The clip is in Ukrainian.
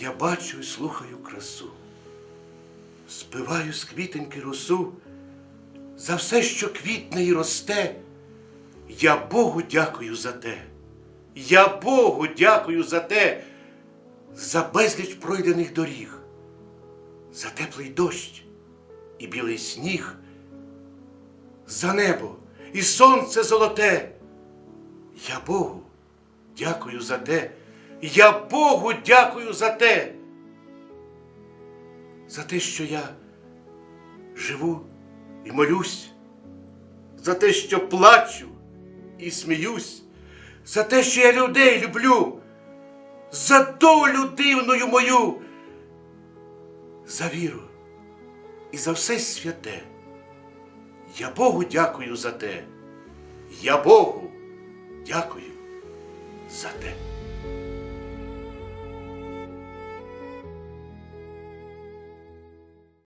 Я бачу і слухаю красу, спиваю з квітеньки росу, за все, що квітне і росте. Я Богу дякую за те. Я Богу дякую за те, за безліч пройдених доріг, за теплий дощ і білий сніг, за небо і сонце золоте. Я Богу дякую за те. Я Богу дякую за те. За те, що я живу і молюсь, за те, що плачу і сміюсь, за те, що я людей люблю, за долю дивною мою, за віру і за все святе. Я Богу дякую за те. Я Богу дякую за те.